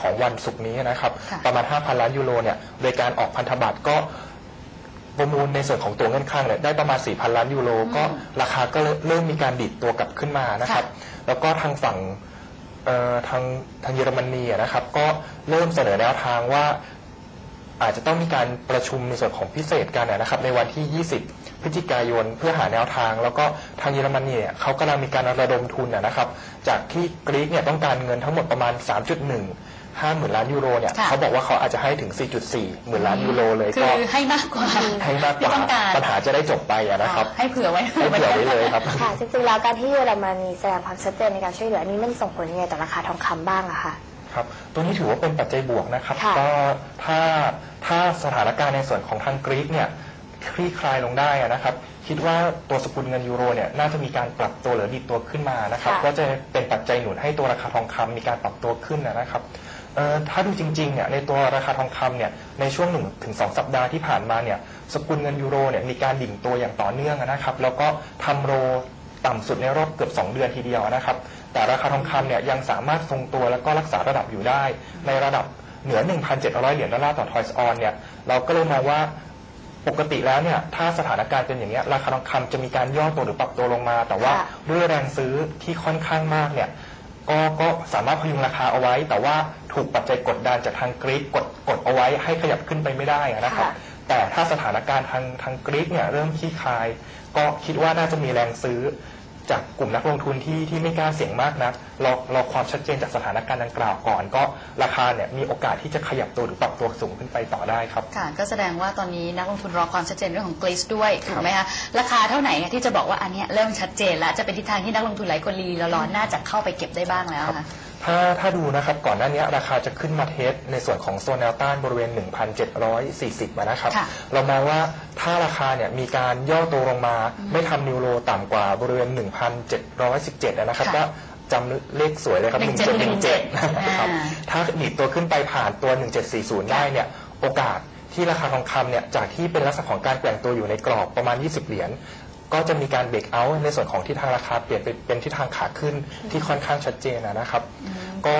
ของวันศุกร์นี้นะครับค่ะประมาณ 5,000 ล้านยูโรเนี่ยโดยการออกพันธบัตรก็ประมูลในส่วนของตัวเงินคลังเนี่ยได้ประมาณ 4,000 ล้านยูโรก็ราคาก็เริ่มมีการดิดตัวกลับขึ้นมานะครับ แล้วก็ทางฝั่งเอ่อทางทางเยอรมนีอะนะครับ ก็เริ่มเสนอแนวทางว่าอาจจะต้องมีการประชุมในส่วนของพิเศษกันนะครับ ในวันที่ 20 พฤศจิกายนเพื่อหาแนวทาง แล้วก็ทางเยอรมนีเนี่ยเขากำลังมีการระดมทุนนะครับ จากที่กรีกเนี่ยต้องการเงินทั้งหมดประมาณ 3.1 5หมื่นล้านยูโรเนี่ยค่ะ เขาบอกว่าเขาอาจจะให้ถึง 4.4หมื่นล้านยูโรเลยคืก็อให้มากกว่า ให้มากกที่ว่าต้องการ ปัญหาจะได้จบไปอะนะครับให้เผื่อไว้ ให้เผื่อไว้เลยครับ ค่ะจริงๆแล้วการที่เยอรมนีแสดงความชัดเจนในการช่วยเหลืออันนี้มันส่งผลยังไงต่อราคาทองคำบ้างอะคะ ครับตัวนี้ถือว่าเป็นปัจจัยบวกนะครับ ค่ะก็ถ้าถ้าสถานการณ์ในส่วนของทางกรีกเนี่ยคลี่คลายลงได้อะนะครับ คิดว่าตัวสกุลเงินยูโรเนี่ยน่าจะมีการปรับตัวหรือดีดตัวขึ้นมานะครับ ค่ะ ก็จะเป็นปัจจัยหนุนให้ตัวราคาทองคำมีการปรับตัวขึ้นนะครับเอ่อ ถ้าดูจริงๆเนี่ยในตัวราคาทองคำเนี่ยในช่วงหนึ่งถึงสองสัปดาห์ที่ผ่านมาเนี่ยสกุลเงินยูโรเนี่ยมีการดิ่งตัวอย่างต่อเนื่องนะครับ แล้วก็ทำโรต่ำสุดในรอบเกือบ 2 เดือนทีเดียวนะครับ แต่ราคาทองคำเนี่ยยังสามารถทรงตัวแล้วก็รักษาระดับอยู่ได้ ในระดับเหนือ 1,700 เหรียญดอลลาร์ต่อทอยส์ออนเนี่ยเราก็เลยมองว่าปกติแล้วเนี่ยถ้าสถานการณ์เป็นอย่างนี้ยราคาทองคำจะมีการย่อตัวหรือปรับตัวลงมา แต่ว่าค่ะด้วยแรงซื้อที่ค่อนข้างมากเนี่ย ก็ก็สามารถพยุงราคาเอาไว้ แต่ว่าถูกปัจจัยกดดันจากทางกรีกกดกดเอาไว้ให้ขยับขึ้นไปไม่ได้อะนะครับค่ะแต่ถ้าสถานการณ์ทางทางกรีกเนี่ยเริ่มคลี่คลาย ก็คิดว่าน่าจะมีแรงซื้อ จากกลุ่มนักลงทุนที่ที่ไม่กล้าเสี่ยงมากนะรอรอความชัดเจนจากสถานการณ์ดังกล่าวก่อน ก็ราคาเนี่ยมีโอกาสที่จะขยับตัวหรือปรับตัวสูงขึ้นไปต่อได้ครับค่ะก็แสดงว่าตอนนี้นักลงทุนรอความชัดเจนเรื่องของกรีซด้วยถูกไหมคะราคาเท่าไหร่ที่จะบอกว่าอันเนี้ยเริ่มชัดเจนแล้วจะเป็นทิศทางที่นักลงทุนหลายคนรีร้อนน่าจะเข้าไปเก็บได้บ้างแล้วค่ะ ถ้าถ้าดูนะครับก่อนหน้านี้ราคาจะขึ้นมาเทสในส่วนของโซนแนวต้านบริเวณ 1,740อะนะครับค่ะเรามองว่าถ้าราคาเนี่ยมีการย่อตัวลงมา ไม่ทำนิวโรต่ำกว่าบริเวณ 1,717อะนะครับค่ะก็จำเลขสวยเลยครับ 1717นะครับอ่าถ้าดีดตัวขึ้นไปผ่านตัว 1740 ได้เนี่ยโอกาสที่ราคาทองคำเนี่ยจากที่เป็นลักษณะของการแกว่งตัวอยู่ในกรอบประมาณ 20 เหรียญ ก็จะมีการเบรกเอาท์ในส่วนของทิศทางราคาเปลี่ยนไปเป็นทิศทางขาขึ้นที่ค่อนข้างชัดเจนอะนะครับ ก็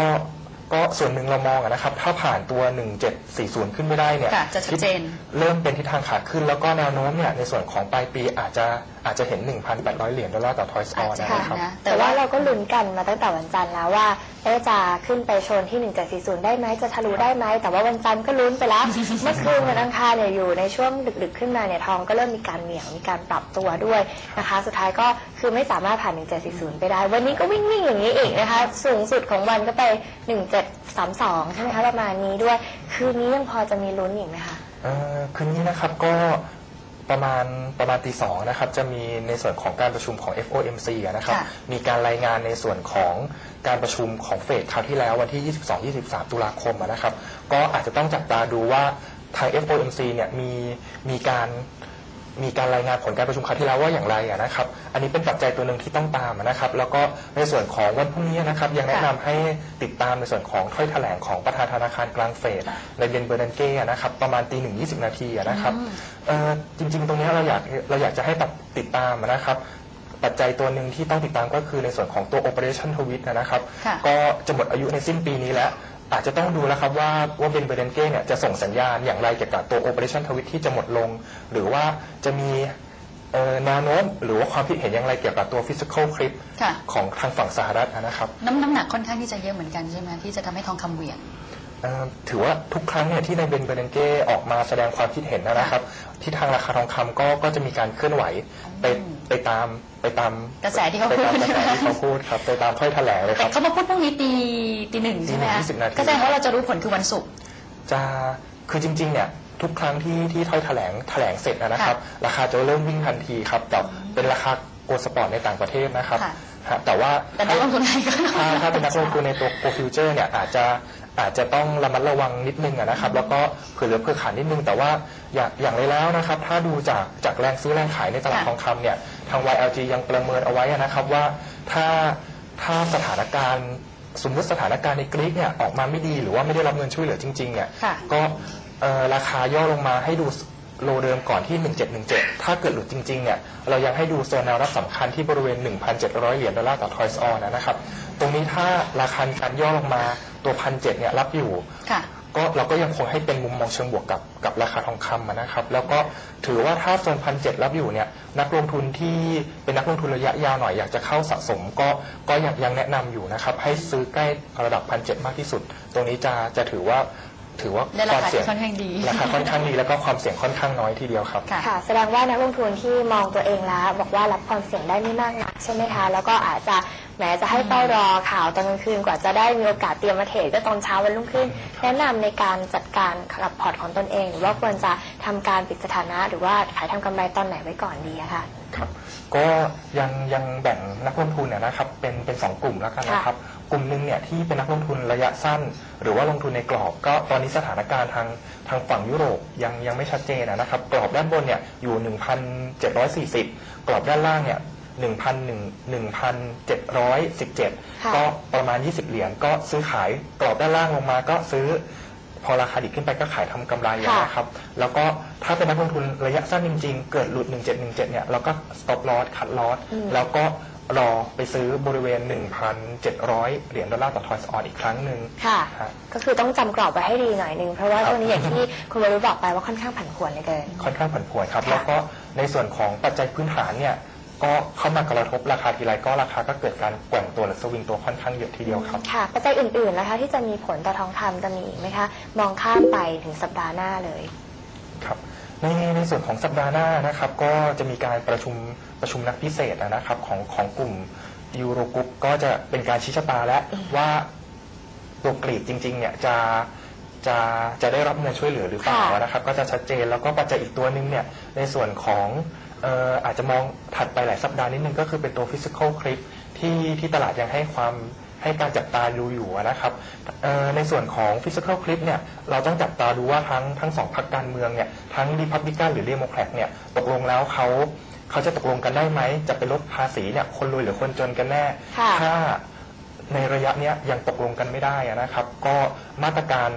ก็ส่วนหนึ่งเรามองอะนะครับ ถ้าผ่านตัว 1740 ขึ้นไม่ได้เนี่ยค่ะจะชัดเจน เริ่มเป็นทิศทางขาขึ้นแล้วก็แนวโน้มเนี่ยในส่วนของปลายปีอาจจะ อาจจะเห็น 1,800 เหรียญดอลลาร์ต่อทอยส์ออาอจนจะนะครับนะแต่ว่าเราก็ลุ้นกันมาตั้งแต่วันจันทร์แล้วว่าเอ๊ะจะขึ้นไปโชนที่ 1740 ได้ไหมจะทะลุได้ไหม แต่ว่าวันจันทร์ก็ลุ้นไปแล้ว เมื่อคืนวันอังคารเนี่ยอยู่ในช่วงดึกๆขึ้นมาเนี่ยทองก็เริ่มมีการเหนียวมีการปรับตัวด้วยนะคะ สุดท้ายก็คือไม่สามารถผ่าน 1740 ไปได้ วันนี้ก็วิ่งวิ่งๆอย่างนี้อีกนะคะ สูงสุดของวันก็ไป 1732 ใช่ไหมคะประมาณนี้ด้วย คืนนี้ยังพอจะมีลุ้นอีกไหมคะ เอ่อคืนนี้นะครับก็ ประมาณประมาณตีสองนะครับจะมีในส่วนของการประชุมของ FOMC อะนะครับค่ะ มีการรายงานในส่วนของการประชุมของเฟดคราวที่แล้ววันที่ 22-23 ตุลาคมอะนะครับ ก็อาจจะต้องจับตาดูว่าทาง FOMC เนี่ยมีมีการ มีการรายงานผลการประชุมคราวที่แล้วว่าอย่างไรอะนะครับ อันนี้เป็นปัจจัยตัวหนึ่งที่ต้องตามอะนะครับ แล้วก็ในส่วนของวันพรุ่งนี้นะครับ ยังแนะนำให้ติดตามในส่วนของถ้อยแถลงของประธานธนาคารกลางเฟดในเบนเบอร์นันเก้อะนะครับ ประมาณตีหนึ่งยี่สิบนาทีอะนะครับเอ่อจริง ๆ ตรงนี้เราอยากเราอยากจะให้ตัดติดตามนะครับปัจจัยตัวหนึ่งที่ต้องติดตามก็คือในส่วนของตัว Operation t w i t นะครับค่ะก็จะหมดอายุในสิ้นปีนี้แล้ว อาจจะต้องดูแล้วครับว่าว่าเบนเบเดนเก้เนี่ยจะส่งสัญญาณอย่างไรเกี่ยวกับตัว Operation t w i t ที่จะหมดลง หรือว่าจะมีเอ่อแนวโน้มหรือว่าความคิดเห็นอย่างไรเกี่ยวกับตัว Physical Clip ค่ะของทางฝั่งสหรัฐนะครับ น้ำน้ำหนักค่อนข้างที่จะเยอะเหมือนกันใช่ไหมที่จะทำให้ทองคำเหวี่ยงเอ่อ ถือว่าทุกครั้งเนี่ยที่ในเบนเบเดนเก้ออกมาแสดงความคิดเห็นนะครับ ที่ทางราคาทองคำก็ก็จะมีการเคลื่อนไหวไปไปตามไปตามกระแสที่เขาไปตามพูดกระแสที่เขาพูดครับไปตามถ้อยแถลงเลยคแต่รับเขามาพูดพรุ่งนี้ตีตีหนึ่งใช่ไหมตีหนึ่คะงยี่สิบนาทีก็แสดงว่าเราจะรู้ผลคือวันศุกร์จะคือจริง ๆ เนี่ยทุกครั้งที่ที่ถ้อยแถลงแถลงเสร็จนะครับ ราคาจะเริ่มวิ่งทันทีครับแต่เป็นราคาโกลสปอร์ตในต่างประเทศนะครับค่ะฮะแต่ว่าแต่นักลงทุนไทยก็ถ้าถ้าเป็นนักลงทุนในตัวโกลฟิวเจอร์เนี่ยอาจจะ อาจจะต้องระมัดระวังนิดนึงอะนะครับ แล้วก็เผื่อเหลือเผื่อขาดนิดนึง แต่ว่าอย่างอย่างไรแล้วนะครับ ถ้าดูจากจากแรงซื้อแรงขายในตลาดค่ะทองคำเนี่ยทาง YLG ยังประเมินเอาไว้อะนะครับว่าถ้าถ้าสถานการณ์สมมติสถานการณ์ในกรีกเนี่ยออกมาไม่ดีหรือว่าไม่ได้รับเงินช่วยเหลือจริงๆเนี่ยค่ะก็เอ่อราคาย่อลงมาให้ดู โลเดิมก่อนที่ 1717 ถ้าเกิดหลุดจริงๆ เนี่ย เรายังให้ดูโซนแนวรับสำคัญที่บริเวณ 1,700 เหรียญดอลลาร์ต่อทอยส์ออนนะครับ ตรงนี้ถ้าราคามีการย่อลงมาตัวพันเเนี่ยรับอยู่ค่ะก็เราก็ยังคงให้เป็นมุมมองเชิงบวกกับกับราคาทองคำอะนะครับ แล้วก็ถือว่าถ้าโซนพันเรับอยู่เนี่ย นักลงทุนที่เป็นนักลงทุนระยะยาวหน่อยอยากจะเข้าสะสมก็ก็ยังยังแนะนำอยู่นะครับ ให้ซื้อใกล้ระดับพันเมากที่สุด ตรงนี้จะจะถือว่า ถือว่าและราคาวมเสี่ยที่ค่อนข้างดีราคาค่อนข้างดีแล้วก็ความเสี่ยงค่อนข้างน้อยทีเดียวครับค่ะค่ะ แสดงว่านักลงทุนที่มองตัวเองแล้ว บอกว่ารับความเสี่ยงได้ไม่มากนักใช่ไหมคะ แล้วก็อาจจะแหมจะให้เฝ้ารอข่าวตอนกลางคืนกว่าจะได้มีโอกาสเตรียมมาเทรดก็ตอนเช้าวันรุ่งขึ้น แนะนำในการจัดการกับพอร์ตของตนเอง หรือว่าควรจะทำการปิดสถานะ หรือว่าขายทำกำไรตอนไหนไว้ก่อนดีอะคะ ครับก็ยังยังแบ่งนักลงทุนเนี่ยนะครับเป็นเป็นสองกลุ่มแล้วกันนะครับกลุ่มหนึ่งเนี่ยที่เป็นนักลงทุนระยะสั้น หรือว่าลงทุนในกรอบ ก็ตอนนี้สถานการณ์ทางทางฝั่งยุโรปยังยังไม่ชัดเจนนะครับกรอบด้านบนเนี่ยอยู่ 1,740 กรอบด้านล่างเนี่ย1,717ค่ะก็ประมาณ 20 เหรียญก็ซื้อขายกรอบด้านล่างลงมาก็ซื้อ พอราคาดีขึ้นไปก็ขายทำกำไรอะค่ะนะครับแล้วก็ถ้าเป็นนักลงทุนระยะสั้นจริง ๆ เกิดหลุด 1717 เนี่ยเราก็ stop loss cut loss แล้วก็รอไปซื้อบริเวณ 1,700 เหรียญดอลลาร์ต่อทอยส์ออนอีกครั้งหนึ่งค่ะฮะก็คือต้องจำกรอบไว้ให้ดีหน่อยหนึงเพราะว่าครับช่วงนี้อย่างที่คุณวรุษบอกไปว่าค่อนข้างผันผวนเหลือเกินค่อนข้างผันผวนครับค่ะแล้วก็ในส่วนของปัจจัยพื้นฐานเนี่ย ก็เข้ามากระทบราคาทีไรก็ราคาก็เกิดการแกว่งตัวหรือสวิงตัวค่อนข้างเยอะทีเดียวครับ ค่ะ ปัจจัยอื่นๆนะคะที่จะมีผลต่อทองคำจะมีอีกไหมคะ มองข้ามไปถึงสัปดาห์หน้าเลย ครับในในส่วนของสัปดาห์หน้านะครับก็จะมีการประชุมประชุมนัดพิเศษนะครับของของกลุ่มยูโรกรุ๊ปก็จะเป็นการชี้ชะตาและว่าตัวกรีดจริงๆเนี่ยจะจะจะได้รับเงินช่วยเหลือหรือเปล่าค่ะ นะครับก็จะชัดเจนแล้วก็ปัจจัยอีกตัวหนึ่งเนี่ยในส่วนของเอ่ออาจจะมองถัดไปหลายสัปดาห์นิดนึงก็คือเป็นตัว physical clip ที่ที่ตลาดยังให้ความให้การจับตาดูอยู่นะครับเอ่อในส่วนของ physical clip เนี่ยเราต้องจับตาดูว่าทั้งทั้งสองพรรคการเมืองเนี่ยทั้ง Republican หรือ Democrat เนี่ยตกลงแล้วเขาเขาจะตกลงกันได้ไหม จะไปลดภาษีเนี่ยคนรวยหรือคนจนกันแน่ค่ะถ้าในระยะเนี้ยยังตกลงกันไม่ได้อะนะครับ ก็มาตรการ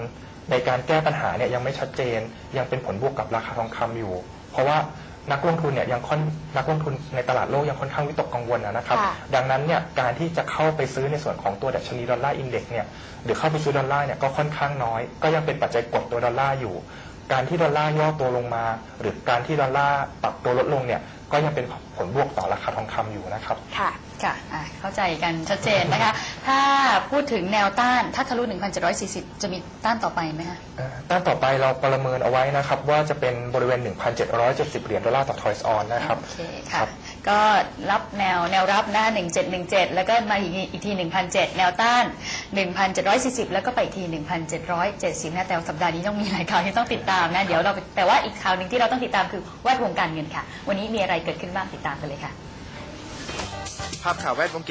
ในการแก้ปัญหาเนี่ยยังไม่ชัดเจน ยังเป็นผลบวกกับราคาทองคำอยู่ เพราะว่า นักลงทุนเนี่ยยังค่อนนักลงทุนในตลาดโลกยังค่อนข้างวิตกกังวลอะนะครับค่ะดังนั้นเนี่ยการที่จะเข้าไปซื้อในส่วนของตัวดัชนีดอลลาร์อินเด็กซ์เนี่ยหรือเข้าไปซื้อดอลลาร์เนี่ยก็ค่อนข้างน้อย ก็ยังเป็นปัจจัยกดตัวดอลลาร์อยู่ การที่ดอลลาร์ย่อตัวลงมา หรือการที่ดอลลาร์ปรับตัวลดลงเนี่ยก็ยังเป็นผลบวกต่อราคาทองคำอยู่นะครับค่ะ ค่ะอะ เข้าใจกันชัดเจนนะคะ ถ้าพูดถึงแนวต้าน ถ้าทะลุ 1,740 จะมีต้านต่อไปไหมคะ เอ่อด้านต่อไปเราประเมินเอาไว้นะครับ ว่าจะเป็นบริเวณ 1,770 เหรียญดอลลาร์ต่อทอยส์ออนนะครับ โอเคครัค่ะบก็รับแนวแนวรับนะ1717 แล้วก็มาอีกอีกที 1,007 แนวต้าน 1,740 แล้วก็ไปอีกที 1,770 นะ แต่สัปดาห์นี้ต้องมีหลายข่าวที่ต้องติดตามนะ เดี๋ยวเราไปแต่ว่าอีกข่าวหนึ่งที่เราต้องติดตามคือแวดวงการเงินค่ะ วันนี้มีอะไรเกิดขึ้นบ้างติดตามกันเลยค่ะ ภาพข่าวแวดวง